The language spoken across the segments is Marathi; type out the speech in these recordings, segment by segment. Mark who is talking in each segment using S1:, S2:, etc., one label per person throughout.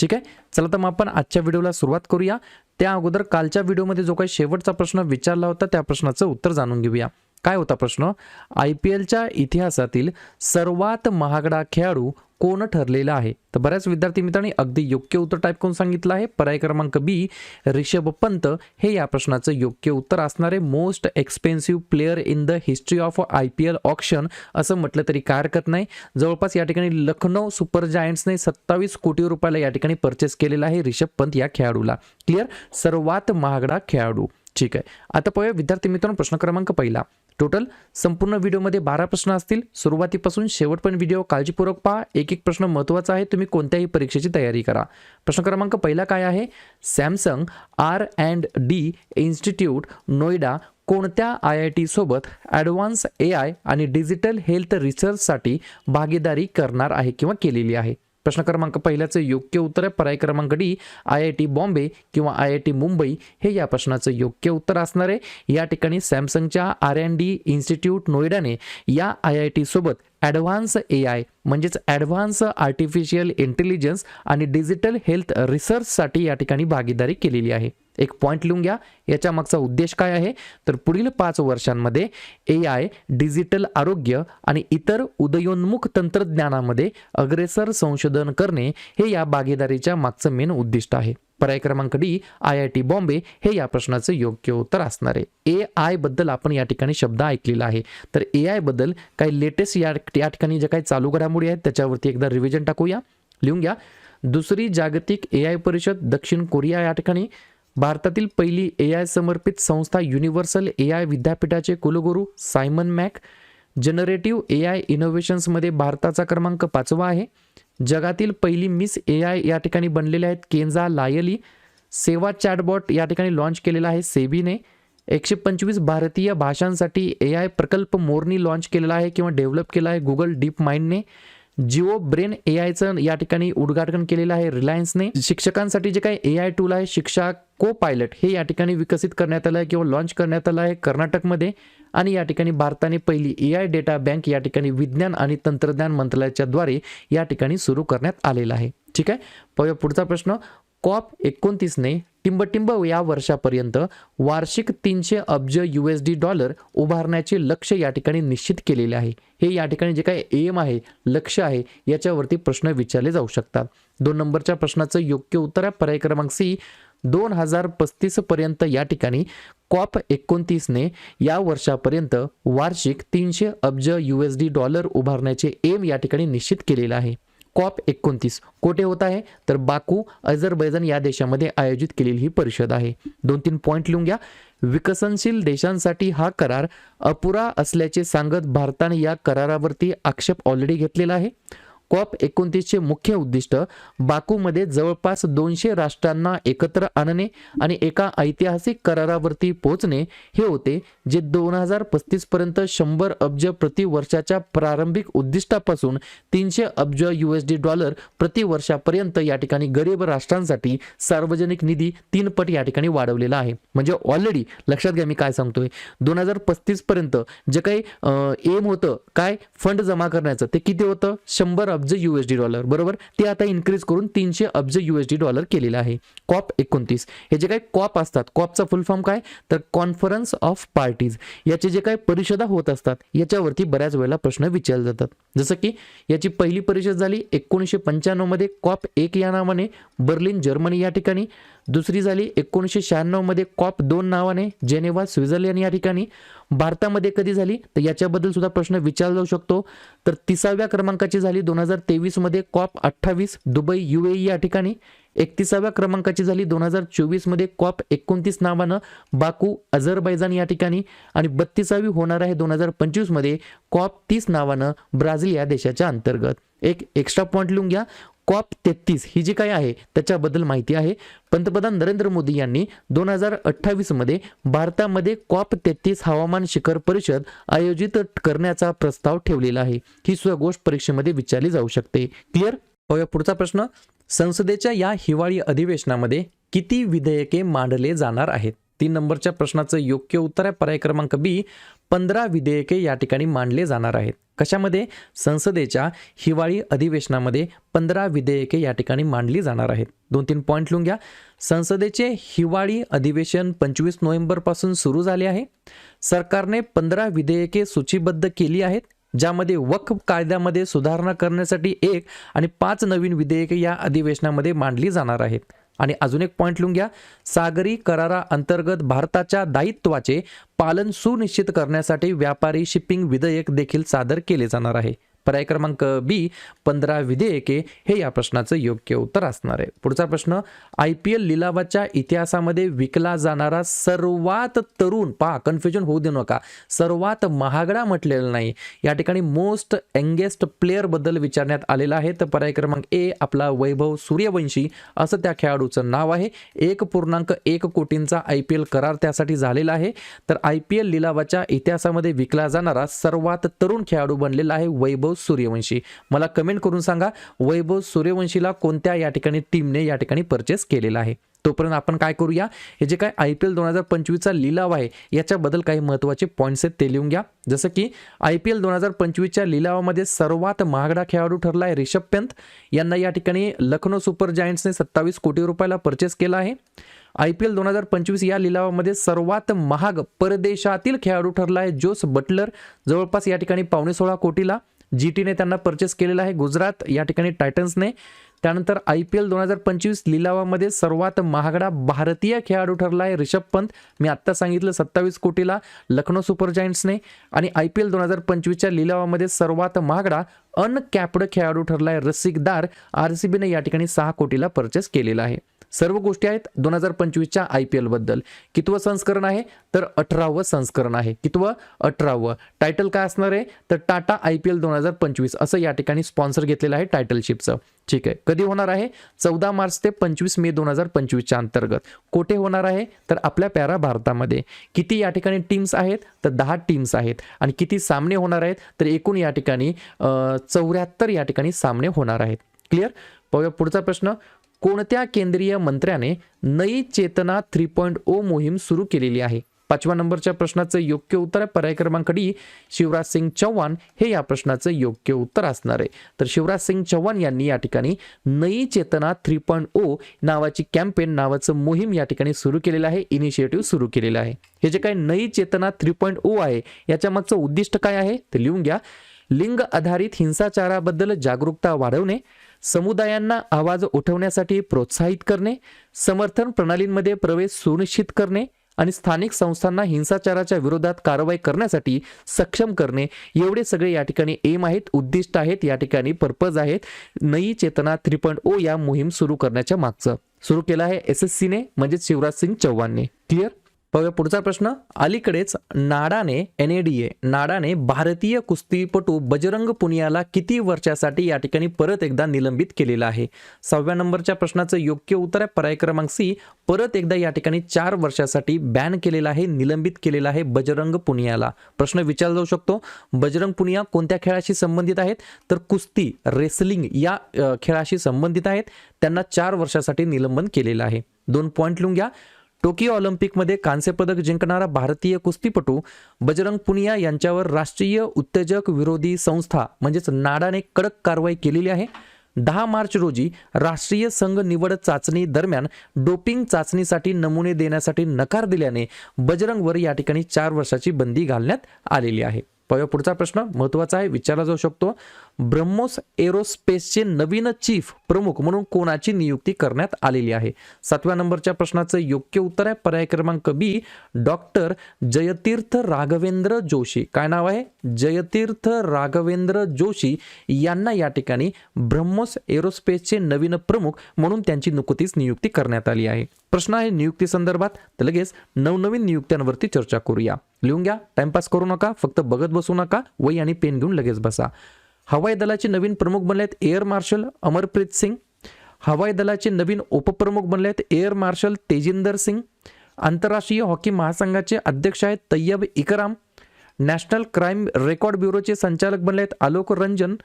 S1: ठीक आहे? चला तर मग आपण आजच्या व्हिडिओला सुरुवात करूया. त्या अगोदर कालच्या व्हिडिओमध्ये जो काही शेवटचा प्रश्न विचारला होता त्या प्रश्नाचं उत्तर जाणून घेऊया. काय होता प्रश्न? आय पी एलच्या इतिहासातील सर्वात महागडा खेळाडू कोण ठरलेलं आहे? तर बऱ्याच विद्यार्थी मित्रांनी अगदी योग्य उत्तर टाईप करून सांगितलं आहे. पर्याय क्रमांक बी रिषभ पंत. हे या प्रश्नाचं योग्य उत्तर असणारे most expensive player in the history of I P L option असं म्हटलं तरी काय हरकत नाही. जवळपास या ठिकाणी लखनौ सुपर जायंट्सने सत्तावीस कोटी रुपयाला या ठिकाणी परचेस केलेला आहे रिषभ पंत या खेळाडूला. क्लिअर सर्वात महागडा खेळाडू. ठीक आहे. आता पाहूया विद्यार्थी मित्रांनो प्रश्न क्रमांक पहिला. टोटल संपूर्ण व्हिडिओमध्ये बारा प्रश्न असतील. सुरुवातीपासून शेवटपर्यंत व्हिडिओ काळजीपूर्वक पहा. एक एक प्रश्न महत्त्वाचा आहे. तुम्ही कोणत्याही परीक्षेची तयारी करा. प्रश्न क्रमांक पहिला काय आहे? Samsung R and D institute Noida कोणत्या आय आय टीसोबत ॲडव्हान्स ए आय आणि डिजिटल हेल्थ रिसर्चसाठी भागीदारी करणार आहे किंवा केलेली आहे? प्रश्न क्रमांक पहिल्याचं योग्य उत्तर आहे. पर्याय क्रमांक D I I T Bombay किंवा आय आय टी मुंबई हे या प्रश्नाचं योग्य उत्तर असणार आहे. या ठिकाणी सॅमसंगच्या आर एन डी इन्स्टिट्यूट नोएडाने या आय आय टी सोबत ॲडव्हान्स ए आय म्हणजेच ॲडव्हान्स आर्टिफिशियल इंटेलिजन्स आणि डिजिटल हेल्थ रिसर्चसाठी या ठिकाणी भागीदारी केलेली आहे. एक पॉईंट लिहून घ्या. याच्या मागचा उद्देश काय आहे? तर पुढील पाच वर्षांमध्ये ए आय डिजिटल आरोग्य आणि इतर उदयोन्मुख तंत्रज्ञानामध्ये अग्रेसर संशोधन करणे हे या भागीदारीच्या मागचं मेन उद्दिष्ट आहे. पर्याय क्रमांक D I I T Bombay हे या प्रश्नाचं योग्य उत्तर असणार आहे. ए आयबद्दल आपण या ठिकाणी शब्द ऐकलेला आहे. तर ए आयबद्दल काही लेटेस्ट या या ठिकाणी ज्या काही चालू घडामोडी आहेत त्याच्यावरती एकदा रिव्हिजन टाकूया. लिहून घ्या. दुसरी जागतिक ए आय परिषद दक्षिण कोरिया या ठिकाणी. भारतातील पहिली ए आय समर्पित संस्था युनिव्हर्सल ए आय विद्यापीठाचे कुलगुरू Simon Mac generative A I इनोव्हेशन्समध्ये भारताचा क्रमांक पाचवा आहे. जगातील पहिली मिस ए आय या ठिकाणी बनलेल्या आहेत केंजा लायली. सेवा चॅटबॉट या ठिकाणी लॉन्च केलेला आहे सेबीने. एकशे पंचवीस भारतीय भाषांसाठी ए आय प्रकल्प मोरनी लॉन्च केलेला आहे किंवा डेव्हलप केला आहे गुगल डीप माइंडने जिओ ब्रेन ए आयचं या ठिकाणी उद्घाटन केलेलं आहे रिलायन्सने. शिक्षकांसाठी जे काही ए आय टूल आहे शिक्षा को पायलट हे या ठिकाणी विकसित करण्यात आलं आहे किंवा लॉन्च करण्यात आलं आहे कर्नाटकमध्ये. आणि या ठिकाणी भारताने पहिली ए आय डेटा बँक या ठिकाणी विज्ञान आणि तंत्रज्ञान मंत्रालयाच्या द्वारे या ठिकाणी सुरू करण्यात आलेला आहे. ठीक आहे? पुढचा प्रश्न. कॉप एकोणतीसने टिंबटिंब या वर्षापर्यंत वार्षिक तीनशे अब्ज यू एस डी डॉलर उभारण्याचे लक्ष या ठिकाणी निश्चित केलेले आहे. हे या ठिकाणी जे काही एम आहे लक्ष आहे याच्यावरती प्रश्न विचारले जाऊ शकतात. दोन नंबरच्या प्रश्नाचं योग्य उत्तर आहे. पर्याय क्रमांक सी दोन हजार पस्तीस पर्यंत या ठिकाणी कॉप एकोणतीसने या वर्षापर्यंत वार्षिक तीनशे अब्ज यू एस डी डॉलर उभारण्याचे एम या ठिकाणी निश्चित केलेलं आहे. कॉप एकोणतीस कोठे होत आहे? तर बाकू अझरबैजान या देशामध्ये आयोजित केलेली ही परिषद आहे. दोन तीन पॉईंट लिहून घ्या. विकसनशील देशांसाठी हा करार अपुरा असल्याचे सांगत भारताने या करारावरती आक्षेप ऑलरेडी घेतलेला आहे. कॉप एकोणतीसचे मुख्य उद्दिष्ट. बाकूमध्ये जवळपास दोनशे राष्ट्रांना एकत्र आणणे आणि एका ऐतिहासिक करारावरती पोहोचणे हे होते जे दोन हजार पस्तीस पर्यंत शंभर अब्ज प्रति वर्षाच्या प्रारंभिक उद्दिष्टापासून तीनशे अब्ज यू एस डी डॉलर प्रति वर्षापर्यंत या ठिकाणी गरीब राष्ट्रांसाठी सार्वजनिक निधी तीन पट या ठिकाणी वाढवलेला आहे. म्हणजे ऑलरेडी लक्षात घ्या मी काय सांगतोय. दोन हजार पस्तीस पर्यंत जे काही एम होतं काय? फंड जमा करण्याचं ते किती होतं? शंभर अब्ज यू एस डी डॉलर बरोबर? ते आता इन्क्रीज करून तीनशे अब्ज यू एस डी डॉलर केलेलं आहे. कॉप एकोणतीस. हे जे काय कॉप असतात कॉपचा फुल फॉर्म काय? तर कॉन्फरन्स ऑफ पार्टीज याचे जे काय परिषदा होत असतात याच्यावरती बऱ्याच वेळेला प्रश्न विचारले जातात. जसं की याची पहिली परिषद झाली एकोणीसशे पंच्याण्णवमध्ये कॉप एक या नावाने बर्लिन जर्मनी या ठिकाणी. दुसरी झाली एकोणीसशे शहाण्णवमध्ये कॉप दोन नावाने जेनेवा स्वित्झर्लंड या ठिकाणी. भारतामध्ये कधी झाली? तर याच्याबद्दल सुद्धा प्रश्न विचारला जाऊ शकतो. तर तिसाव्या क्रमांकाची झाली दोन हजार तेवीसमध्ये कॉप अठ्ठावीस दुबई यू या ठिकाणी. एकतीसाव्या क्रमांकाची झाली दोन हजार चोवीसमध्ये कॉप एकोणतीस नावानं बाकू अझरबैजान या ठिकाणी. आणि बत्तीसावी होणार आहे दोन हजार पंचवीसमध्ये कॉप तीस नावानं ब्राझील या देशाच्या अंतर्गत. एक एक्स्ट्रा पॉईंट लिहून घ्या. कॉप तेहतीस ही जी काही आहे त्याच्याबद्दल माहिती आहे. पंतप्रधान नरेंद्र मोदी यांनी दोन हजार अठ्ठावीसमध्ये भारतामध्ये कॉप तेहतीस हवामान शिखर परिषद आयोजित करण्याचा प्रस्ताव ठेवलेला आहे. ही सुद्धा गोष्ट परीक्षेमध्ये विचारली जाऊ शकते. क्लिअर पाहूया पुढचा प्रश्न. संसदेच्या या हिवाळी अधिवेशनामध्ये किती विधेयके मांडले जाणार आहेत? तीन नंबरच्या प्रश्नाचं योग्य उत्तर आहे. पर्याय क्रमांक बी पंधरा विधेयके या ठिकाणी मांडले जाणार आहेत. कशामध्ये? संसदेच्या हिवाळी अधिवेशनामध्ये पंधरा विधेयके या ठिकाणी मांडली जाणार आहेत. दोन तीन पॉईंट लिहून घ्या. संसदेचे हिवाळी अधिवेशन पंचवीस नोव्हेंबरपासून सुरू झाले आहे. सरकारने पंधरा विधेयके सूचीबद्ध केली आहेत ज्यामध्ये वक्फ कायद्यामध्ये सुधारणा करण्यासाठी एक आणि पाच नवीन विधेयके या अधिवेशनामध्ये मांडली जाणार आहेत. आणि अजून एक पॉईंट लिहून घ्या. सागरी करारा अंतर्गत भारताच्या दायित्वाचे पालन सुनिश्चित करण्यासाठी व्यापारी शिपिंग विधेयक देखील सादर केले जाणार आहे. पर्याय क्रमांक बी पंधरा विधेयके हे या प्रश्नाचं योग्य उत्तर असणार आहे. पुढचा प्रश्न आय पी एल लिलावाच्या इतिहासामध्ये विकला जाणारा सर्वात तरुण पहा कन्फ्युजन होऊ देऊ नका सर्वात महागडा म्हटलेला नाही. या ठिकाणी मोस्ट यंगेस्ट प्लेअरबद्दल विचारण्यात आलेला आहे. तर पर्याय क्रमांक ए आपला वैभव सूर्यवंशी असं त्या खेळाडूचं नाव आहे. एक पूर्णांक एक कोटींचा आय पी एल करार त्यासाठी झालेला आहे. तर आय पी एल लिलावाच्या इतिहासामध्ये विकला जाणारा सर्वात तरुण खेळाडू बनलेला आहे वैभव सूर्यवंशी. मला कमेंट करून सांगा वैभव सूर्यवंशीला कोणत्या या ठिकाणी टीमने या ठिकाणी परचेस केलेला आहे? तोपर्यंत आपण काय करूया? हे जे काय आय पी एल दोन हजार पंचवीसचा लिलाव आहे याच्याबद्दल काही महत्त्वाचे पॉईंट्स आहेत ते लिहून घ्या. जसं की आय पी एल दोन हजार पंचवीसच्या लिलावामध्ये सर्वात महागडा खेळाडू ठरला आहे रिषभ पंत. यांना या ठिकाणी लखनौ सुपर जायंट्सने सत्तावीस कोटी रुपयाला परचेस केला आहे. आय पी एल दोन हजार पंचवीस या लिलावामध्ये सर्वात महाग परदेशातील खेळाडू ठरला आहे जोस बटलर. जवळपास या ठिकाणी पावणे सोळा कोटीला. जी टीने त्यांना परचेस केलेला आहे. गुजरात या ठिकाणी टायटन्सने त्यानंतर आय पी एल दोन हजार पंचवीस लिलावामध्ये सर्वात महागडा भारतीय खेळाडू ठरला आहे रिषभ पंत. मी आत्ता सांगितलं सत्तावीस कोटीला लखनौ सुपर जायंट्सने. आणि आय पी एल दोन हजार पंचवीसच्या लिलावामध्ये सर्वात महागडा अनकॅप्ड खेळाडू ठरला आहे रसिकदार. आर सी बीने या ठिकाणी सहा कोटीला परचेस केलेला आहे. सर्व गोष्टी आहेत दोन हजार पंचवीसच्या आय पी एलबद्दल कितवं संस्करण आहे? तर अठरावं संस्करण आहे. कितवं? अठरावं. टायटल काय असणार आहे? तर टाटा आय पी एल दोन हजार पंचवीस असं या ठिकाणी स्पॉन्सर घेतलेलं आहे टायटलशिपचं ठीक आहे. कधी होणार आहे? चौदा मार्च ते पंचवीस मे दोन हजार पंचवीसच्या अंतर्गत. कोठे होणार आहे? तर आपल्या प्यारा भारतामध्ये. किती या ठिकाणी टीम्स आहेत? तर दहा टीम्स आहेत. आणि किती सामने होणार आहेत? तर एकूण या ठिकाणी चौऱ्याहत्तर या ठिकाणी सामने होणार आहेत. क्लिअर पाहूया पुढचा प्रश्न. कोणत्या केंद्रीय मंत्र्याने नई चेतना थ्री पॉईंट ओ मोहीम सुरू केलेली आहे? पाचव्या नंबरच्या प्रश्नाचं योग्य उत्तर आहे पर्याय क्रमांक डी शिवराज सिंग चौहान हे या प्रश्नाचं योग्य उत्तर असणार आहे. तर शिवराज सिंग चौहान यांनी या ठिकाणी नई चेतना थ्री पॉईंट ओ नावाची कॅम्पेन नावाचं मोहीम या ठिकाणी सुरू केलेलं आहे इनिशिएटिव्ह सुरू केलेलं आहे. हे जे काही नई चेतना थ्री पॉईंट ओ आहे याच्या मागचं उद्दिष्ट काय आहे? ते लिहून घ्या. लिंग आधारित हिंसाचाराबद्दल जागरूकता वाढवणे समुदायांना आवाज उठवण्यासाठी प्रोत्साहित करणे समर्थन प्रणालींमध्ये प्रवेश सुनिश्चित करणे आणि स्थानिक संस्थांना हिंसाचाराच्या विरोधात कारवाई करण्यासाठी सक्षम करणे एवढे सगळे या ठिकाणी एम आहेत उद्दिष्ट आहेत या ठिकाणी पर्पज आहेत. नई चेतना थ्री पॉईंट ओ या मोहीम सुरू करण्याच्या मागचं. सुरू केलं आहे एस एस सीने म्हणजेच शिवराज सिंग चौहानने. क्लिअर पाहूया पुढचा प्रश्न. अलीकडेच नाडाने एन ए डी ए नाडाने भारतीय कुस्तीपटू बजरंग पुनियाला किती वर्षासाठी या ठिकाणी परत एकदा निलंबित केलेला आहे? सहाव्या नंबरच्या प्रश्नाचं योग्य उत्तर आहे पर्याय क्रमांक सी. परत एकदा या ठिकाणी चार वर्षासाठी बॅन केलेला आहे निलंबित केलेला आहे बजरंग पुनियाला. प्रश्न विचारला जाऊ शकतो. बजरंग पुनिया कोणत्या खेळाशी संबंधित आहेत? तर कुस्ती रेसलिंग या खेळाशी संबंधित आहेत. त्यांना चार वर्षासाठी निलंबन केलेलं आहे. दोन पॉईंट लिहून घ्या. टोकियो ऑलिम्पिकमध्ये कांस्यपदक जिंकणारा भारतीय कुस्तीपटू बजरंग पुनिया यांच्यावर राष्ट्रीय उत्तेजक विरोधी संस्था म्हणजेच नाडाने कडक कारवाई केलेली आहे. दहा मार्च रोजी राष्ट्रीय संघ निवड चाचणी दरम्यान डोपिंग चाचणीसाठी नमुने देण्यासाठी नकार दिल्याने बजरंगवर या ठिकाणी चार वर्षाची बंदी घालण्यात आलेली आहे. पाहूया पुढचा प्रश्न महत्त्वाचा आहे विचारला जाऊ शकतो. ब्रह्मोस एरोस्पेसचे नवीन चीफ प्रमुख म्हणून कोणाची नियुक्ती करण्यात आलेली आहे? सातव्या नंबरच्या प्रश्नाचं योग्य उत्तर आहे. पर्याय क्रमांक बी डॉक्टर जयतीर्थ राघवेंद्र जोशी. काय नाव आहे? जयतीर्थ राघवेंद्र जोशी यांना या ठिकाणी ब्रह्मोस एरोस्पेसचे नवीन प्रमुख म्हणून त्यांची नुकतीच नियुक्ती करण्यात आली आहे. प्रश्न आहे नियुक्ती संदर्भात. तर लगेच नवनवीन नियुक्त्यांवरती चर्चा करूया. लिहून घ्या. टाइमपास करू नका. फक्त बघत बसू नका. वही आणि पेन घेऊन लगेच बसा. हवाई दलाचे नवीन प्रमुख बनले एअर मार्शल अमरप्रीत सिंग. हवाई दलाचे नवीन उपप्रमुख बनले एअर मार्शल तेजिंदर सिंग. आंतरराष्ट्रीय हॉकी महासंघाचे अध्यक्ष आहेत तय्यब इकराम. नॅशनल क्राईम रेकॉर्ड ब्युरोचे संचालक बनले Alok Ranjan.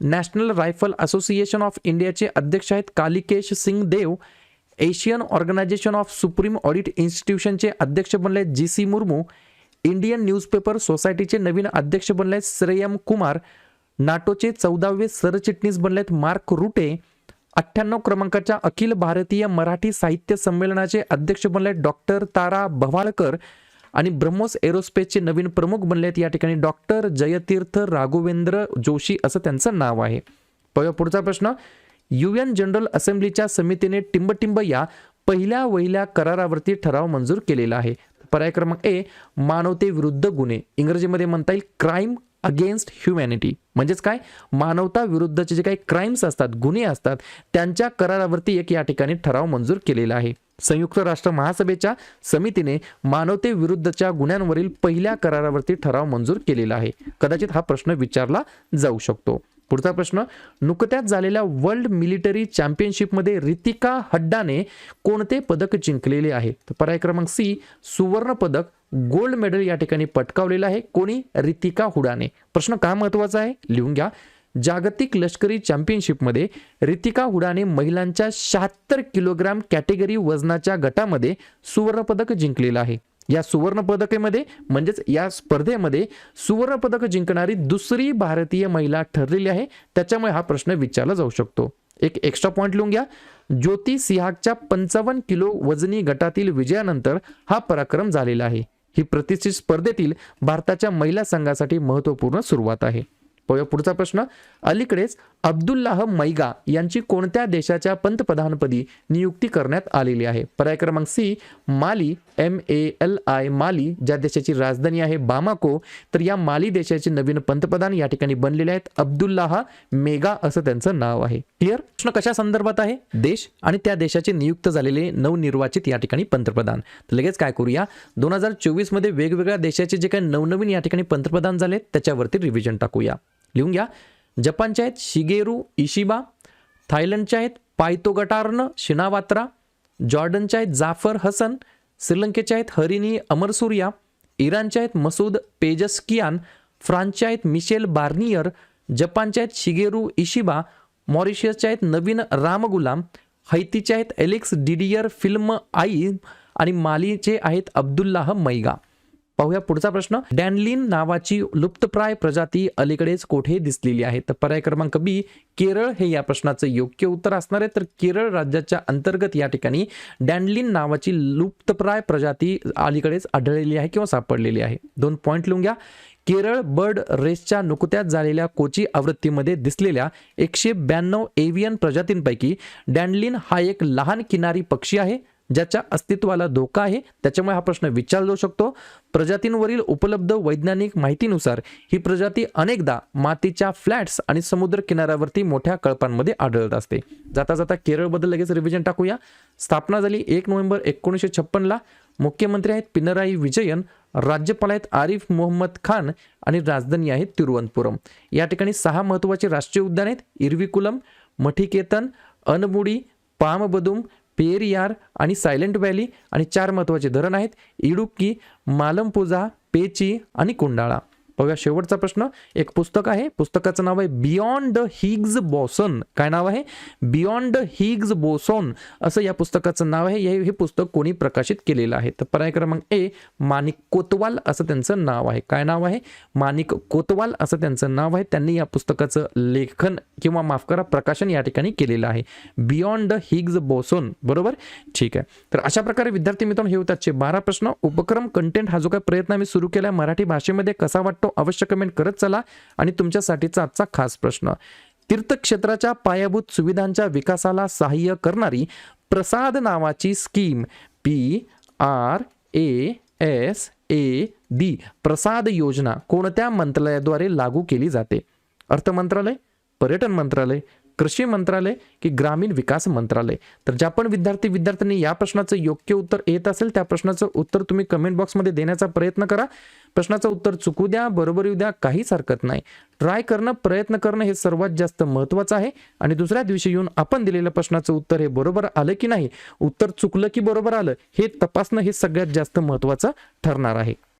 S1: National rifle association of इंडियाचे अध्यक्ष आहेत Kalikesh Singh Deo. Asian organisation of supreme audit इन्स्टिट्यूशनचे अध्यक्ष बनले G C Murmu. Indian newspaper सोसायटीचे नवीन अध्यक्ष बनले श्रेयम कुमार. नाटोचे चौदावे सरचिटणीस बनले आहेत मार्क रुटे. अठ्ठ्याण्णव क्रमांकाच्या अखिल भारतीय मराठी साहित्य संमेलनाचे अध्यक्ष बनले डॉक्टर तारा भवाळकर आणि ब्रह्मोस एरोस्पेसचे नवीन प्रमुख बनले आहेत या ठिकाणी डॉक्टर जयतीर्थ राघवेंद्र जोशी असं त्यांचं नाव आहे. प- पुढचा प्रश्न. यू एन जनरल असेंब्लीच्या समितीने टिंबटिंब या पहिल्या वहिल्या करारावरती ठराव मंजूर केलेला आहे. पर्याय क्रमांक ए मानवतेविरुद्ध गुन्हे. इंग्रजीमध्ये म्हणता येईल क्राईम अगेन्स्ट ह्युमॅनिटी. म्हणजेच काय? मानवता विरुद्धचे जे काही क्राईम्स असतात गुन्हे असतात त्यांच्या करारावरती एक या ठिकाणी ठराव मंजूर केलेला आहे. संयुक्त राष्ट्र महासभेच्या समितीने मानवते विरुद्धच्या गुन्ह्यांवरील पहिल्या करारावरती ठराव मंजूर केलेला आहे. कदाचित हा प्रश्न विचारला जाऊ शकतो. पुढचा प्रश्न नुकत्याच झालेल्या वर्ल्ड मिलिटरी चॅम्पियनशिपमध्ये रितिका हड्डाने कोणते पदक जिंकलेले आहे? तर पर्याय क्रमांक सी सुवर्ण पदक. गोल्ड मेडल या ठिकाणी पटकावलेलं आहे. कोणी? रितिका हुडाने प्रश्न का महत्त्वाचा आहे? लिहून घ्या. जागतिक लष्करी चॅम्पियनशिपमध्ये रितिका हुडाने महिलांच्या शहात्तर किलोग्राम कॅटेगरी वजनाच्या गटामध्ये सुवर्णपदक जिंकलेलं आहे. या सुवर्णपदकेमध्ये म्हणजेच या स्पर्धेमध्ये सुवर्णपदक जिंकणारी दुसरी भारतीय महिला ठरलेली आहे. त्याच्यामुळे हा प्रश्न विचारला जाऊ शकतो. एक एक्स्ट्रा पॉईंट लिहून घ्या. ज्योती सिहागच्या पंचावन्न किलो वजनी गटातील विजयानंतर हा पराक्रम झालेला आहे. ही प्रतिष्ठित स्पर्धेतील भारताच्या महिला संघासाठी महत्त्वपूर्ण सुरुवात आहे. पुढचा प्रश्न. अलीकडेच अब्दुल्लाह मैगा यांची कोणत्या देशाच्या पंतप्रधानपदी नियुक्ती करण्यात आलेली आहे? पर्याय क्रमांक C Mali M A L I Mali ज्या देशाची राजधानी आहे बामाको तर या माली देशाचे नवीन पंतप्रधान या ठिकाणी बनलेले आहेत. अब्दुल्लाह मेगा असं त्यांचं नाव आहे. क्लिअर प्रश्न कशा संदर्भात आहे? देश आणि त्या देशाचे नियुक्त झालेले नवनिर्वाचित या ठिकाणी पंतप्रधान. तर लगेच काय करूया? दोन हजार चोवीसमध्ये वेगवेगळ्या देशाचे जे काही नवनवीन या ठिकाणी पंतप्रधान झाले त्याच्यावरती रिव्हिजन टाकूया. लिहून घ्या. जपानचे आहेत शिगेरू इशिबा थायलंडचे आहेत पायतो गटार्न शिनावात्रा जॉर्डनचे आहेत जाफर हसन श्रीलंकेचे आहेत हरिनी अमरसूर्या इराणचे आहेत मसूद पेजस्कियान फ्रान्सचे आहेत मिशेल बार्नियर जपानचे आहेत शिगेरू इशिबा मॉरिशियसचे आहेत नवीन रामगुलाम हैतीचे आहेत एलेक्स डिडियर फिल्म आई आणि मालीचे आहेत अब्दुल्लाह मैगा. पाहूया पुढचा प्रश्न. डॅनलिन नावाची लुप्तप्राय प्रजाती अलीकडेच कोठे दिसलेली आहे? तर पर्याय क्रमांक बी केरळ हे या प्रश्नाचं योग्य उत्तर असणार आहे. तर केरळ राज्याच्या अंतर्गत या ठिकाणी डॅनलिन नावाची लुप्तप्राय प्रजाती अलीकडेच आढळलेली आहे किंवा सापडलेली आहे. दोन पॉईंट लिहून घ्या. केरळ बर्ड रेसच्या नुकत्याच झालेल्या कोची आवृत्तीमध्ये दिसलेल्या एकशे ब्याण्णव एव्हियन प्रजातींपैकी डॅनलिन हा एक लहान किनारी पक्षी आहे. ज्याच्या अस्तित्वाला धोका आहे त्याच्यामुळे हा प्रश्न विचारला जाऊ शकतो. प्रजातींवरील उपलब्ध वैज्ञानिक माहितीनुसार ही प्रजाती अनेकदा मातीच्या फ्लॅट्स आणि समुद्र किनाऱ्यावरती मोठ्या कळपांमध्ये आढळत असते. जाता जाता केरळबद्दल लगेच रिव्हिजन टाकूया. स्थापना झाली एक नोव्हेंबर एकोणीसशे छप्पनला. मुख्यमंत्री आहेत पिनराई विजयन राज्यपाल आहेत आरिफ मोहम्मद खान आणि राजधानी आहे तिरुवनंतपुरम. या ठिकाणी सहा महत्त्वाचे राष्ट्रीय उद्यान आहेत. इरविकुलम मठिकेतन अनमुडी पामबदुम पेरियार आणि सायलेंट व्हॅली आणि चार महत्त्वाचे धरण आहेत इडुक्की मालमपुजा पेची आणि कुंडाळा. बघा शेवटचा प्रश्न. एक पुस्तक आहे. पुस्तकाचं नाव आहे बियॉन्ड द हिग्ज बॉसन काय नाव आहे? बियॉन्ड हिग्ज बोसॉन असं या पुस्तकाचं नाव आहे. हे हे पुस्तक कोणी प्रकाशित केलेलं आहे. तर पर्याय क्रमांक ए माणिक कोतवाल असं त्यांचं नाव आहे. काय नाव आहे? माणिक कोतवाल असं त्यांचं नाव आहे. त्यांनी या पुस्तकाचं लेखन किंवा माफ करा प्रकाशन या ठिकाणी केलेलं आहे. बियॉन्ड द हिग्ज बोसोन बरोबर? ठीक आहे. तर अशा प्रकारे विद्यार्थी मित्रांनो हे होताचे बारा प्रश्न. उपक्रम कंटेंट हा जो काय प्रयत्न आम्ही सुरू केला मराठी भाषेमध्ये कसा वाटतो? अवश्य कमेंट करत चला. आणि तुमच्यासाठीचा आजचा खास प्रश्न. तीर्थक्षेत्राच्या पायाभूत सुविधांच्या विकासाला सहाय्य करणारी प्रसाद नावाची scheme P R A S A D Prasad योजना कोणत्या मंत्रालयाद्वारे लागू केली जाते? अर्थ मंत्रालय पर्यटन मंत्रालय कृषी मंत्रालय की ग्रामीण विकास मंत्रालय? तर ज्या पण विद्यार्थी विद्यार्थ्यांनी या प्रश्नाचं योग्य उत्तर येत असेल त्या प्रश्नाचं उत्तर तुम्ही कमेंट बॉक्समध्ये देण्याचा प्रयत्न करा. प्रश्नाचं उत्तर चुकू द्या बरोबर येऊ द्या काहीच हरकत नाही. ट्राय करणं प्रयत्न करणं हे सर्वात जास्त महत्त्वाचं आहे. आणि दुसऱ्या दिवशी येऊन आपण दिलेल्या प्रश्नाचं उत्तर हे बरोबर आलं की नाही? उत्तर चुकलं की बरोबर आलं हे तपासणं हे सगळ्यात जास्त महत्त्वाचं ठरणार आहे.